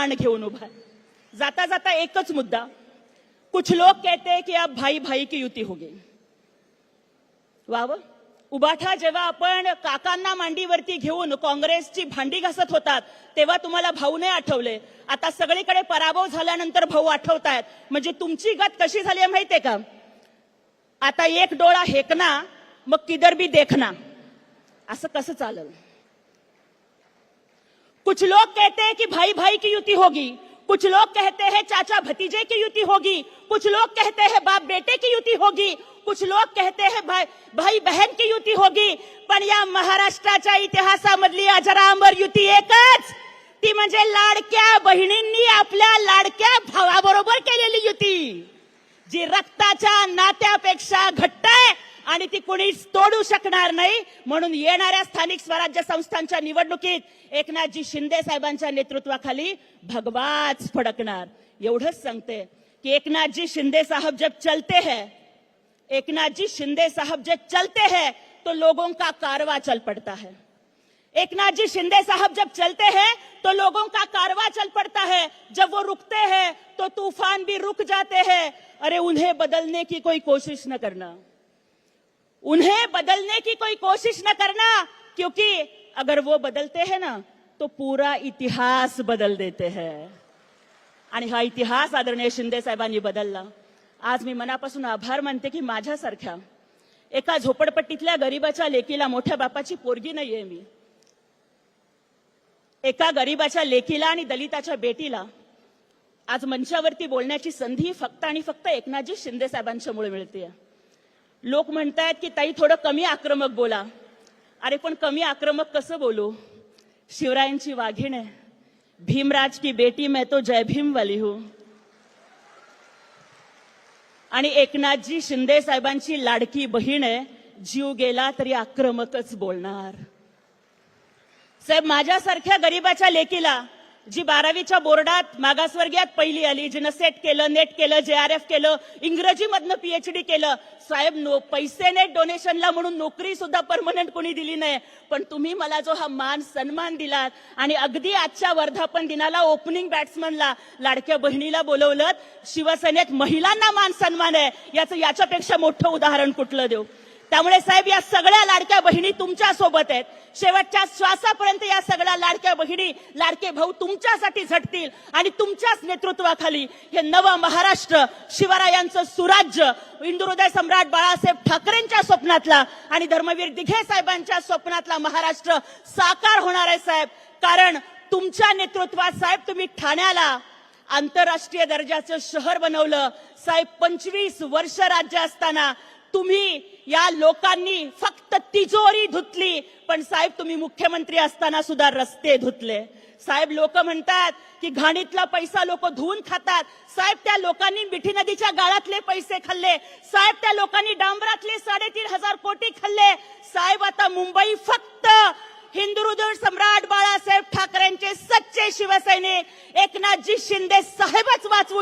बाण घेऊन उभा जाता जाता एकच मुद्दा. कुछ लोग कहते हैं कि अब भाई भाई की युती होगी वाव उबाठा जेव्हा आपण काकांना मांडीवरती घेऊन काँग्रेसची भांडी घासत होतात तेव्हा तुम्हाला भाऊ नाही आठवले. आता सगळीकडे पराभव झाल्यानंतर भाऊ आठवतायत. म्हणजे तुमची गत कशी झाली आहे माहितीये का? आता एक डोळा हेकना मग किदर बी देखना. असं कसं चालल? कुछ लोग कहते हैं कि भाई भाई की युति होगी। कुछ लोग कहते हैं चाचा भतीजे की युति होगी। कुछ लोग कहते हैं बाप बेटे की युति होगी। कुछ लोग कहते हैं भाई भाई बहन की युती होगी। पण या महाराष्ट्राच्या इतिहासामधली अजरामर युती एकच. ती म्हणजे लाडक्या बहिणींनी आपल्या लाडक्या भावाबरोबर केलेली युती. जी रक्ताच्या नात्यापेक्षा घट्ट आहे आणि ती तोडू शकणार नाही. म्हणून येणाऱ्या स्थानिक स्वराज्य संस्थांच्या निवडणुकीत एकनाथजी शिंदे साहेबांच्या नेतृत्वाखाली भगवाच फडकणार. एवढंच सांगते की एकनाथजी शिंदे साहब जब चलते हैं एकनाथ जी शिंदे साहब जब चलते हैं तो लोगों का कारवा चल पड़ता है. एकनाथ जी शिंदे साहब जब चलते हैं तो लोगों का कारवा चल पड़ता है. जब वो रुकते हैं तो तूफ़ान भी रुक जाते हैं. अरे, उन्हें बदलने की कोई कोशिश न करना। उन्हें बदलने की कोई कोशिश न करना क्योंकि अगर वो बदलते हैं ना तो पूरा इतिहास बदल देते हैं। आणि हा इतिहास आदरणीय शिंदे साहेबांनी बदलला. आज मी मनापासून आभार मानते की माझ्यासारख्या एका झोपडपट्टीतल्या गरीबाच्या लेकीला मोठ्या बापाची पोरगी नाहीये मी. एका गरीबाच्या लेकीला आणि दलिताच्या बेटीला आज मंचावरती बोलण्याची संधी फक्त आणि फक्त एकनाथजी शिंदे साहेबांच्यामुळे मिळते लोक म्हणतायत की ताई थोडं कमी आक्रमक बोला. अरे पण कमी आक्रमक कसं बोलू? शिवरायांची वाघीण. आहे भीमराज की बेटी मैं तो जय भीम वाली हूं. आणि एकनाथजी शिंदे साहेबांची लाडकी बहीण आहे जीव गेला तरी आक्रमकच बोलणार. साहेब माझ्यासारख्या गरीबाच्या लेकीला जी बारावीच्या बोर्डात मागासवर्गीयात पहिली आली जिनं सेट केलं नेट केलं जे आर एफ केलं इंग्रजीमधनं पीएचडी केलं. साहेब नो पैसे नेट डोनेशनला म्हणून नोकरी सुद्धा परमनंट कोणी दिली नाही. पण तुम्ही मला जो हा मान सन्मान दिलात आणि अगदी आजच्या वर्धापन दिनाला ओपनिंग बॅट्समनला लाडक्या बहिणीला बोलवलं शिवसेनेत महिलांना मान सन्मान आहे. याचं याच्यापेक्षा मोठं उदाहरण कुठलं देऊ? त्यामुळे साहेब या सगळ्या लाडक्या बहिणी तुमच्यासोबत आहेत. शेवटच्या श्वासापर्यंत या सगळ्या लाडक्या बहिणी लाडके भाऊ तुमच्यासाठी झटतील आणि तुमच्याच नेतृत्वाखाली हे नवं महाराष्ट्र शिवरायांचं सुराज्य इंदुहृदय सम्राट बाळासाहेब ठाकरेंच्या स्वप्नातला आणि धर्मवीर दिघे साहेबांच्या स्वप्नातला महाराष्ट्र साकार होणार आहे साहेब. कारण तुमच्या नेतृत्वात साहेब तुम्ही ठाण्याला आंतरराष्ट्रीय दर्जाचं शहर बनवलं. साहेब पंचवीस वर्ष राज्य असताना तुम्ही या लोकांनी फक्त तिजोरी धुतली पण साहेब तुम्ही मुख्यमंत्री असताना सुद्धा रस्ते धुतले. साहेब लोक म्हणतात की घाणीतला पैसा लोक धुवून खातात. साहेब त्या लोकांनी मिठी नदीच्या गाळातले पैसे खाल्ले. साहेब त्या लोकांनी डांबरातले साडेतीन हजार कोटी खाल्ले. साहेब आता मुंबई फक्त हिंदू सम्राट बाळासाहेब ठाकरेंचे सच्चे शिवसैनिक. एकनाथजी शिंदे साहेबच वाचवू